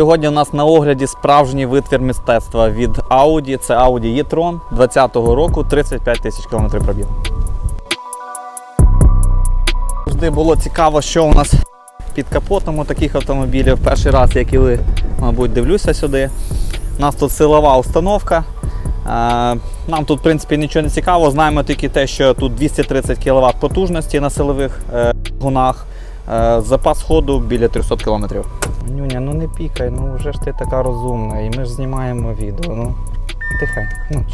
Сьогодні у нас на огляді справжній витвір мистецтва від Audi. Це Audi e-tron 20-го року, 35 тисяч кілометрів пробігу. Завжди було цікаво, що у нас під капотом у таких автомобілів. Перший раз, як і ви, мабуть, дивлюся сюди. У нас тут силова установка. Е, Нам тут, в принципі, нічого не цікаво. Знаємо тільки те, що тут 230 кВт потужності на силових е, гунах. Е, Запас ходу біля 300 км. Нюня, ну не пікай, ну вже ж ти така розумна, і ми ж знімаємо відео. Ну, тихенько. Ну.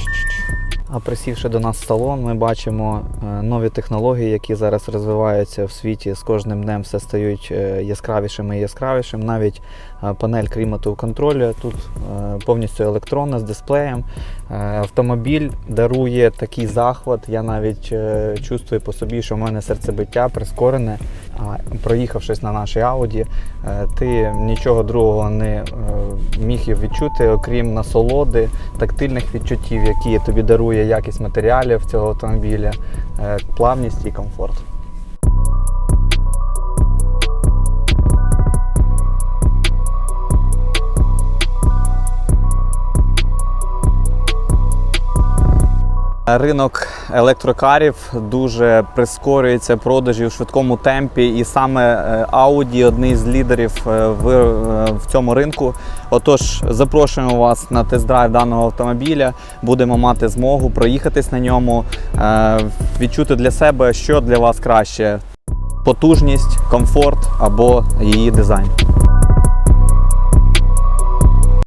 А присівши до нас в салон, ми бачимо е, нові технології, які зараз розвиваються в світі. З кожним днем все стають е, яскравішими і яскравішим. Навіть е, панель клімату контролю тут повністю електронна з дисплеєм. Автомобіль дарує такий захват. Я навіть чувствую по собі, що в мене серцебиття прискорене. Проїхавшись на нашій Ауді, е, ти нічого другого не е, міг відчути, окрім насолоди, тактильних відчуттів, які тобі дарує якість матеріалів цього автомобіля, е, плавність і комфорт. Ринок електрокарів дуже прискорюється продажі в швидкому темпі, і саме е, Audi одний з лідерів е, в, е, в цьому ринку. Отож, запрошуємо вас на тест-драйв даного автомобіля. Будемо мати змогу проїхатись на ньому, відчути для себе, що для вас краще: потужність, комфорт або її дизайн.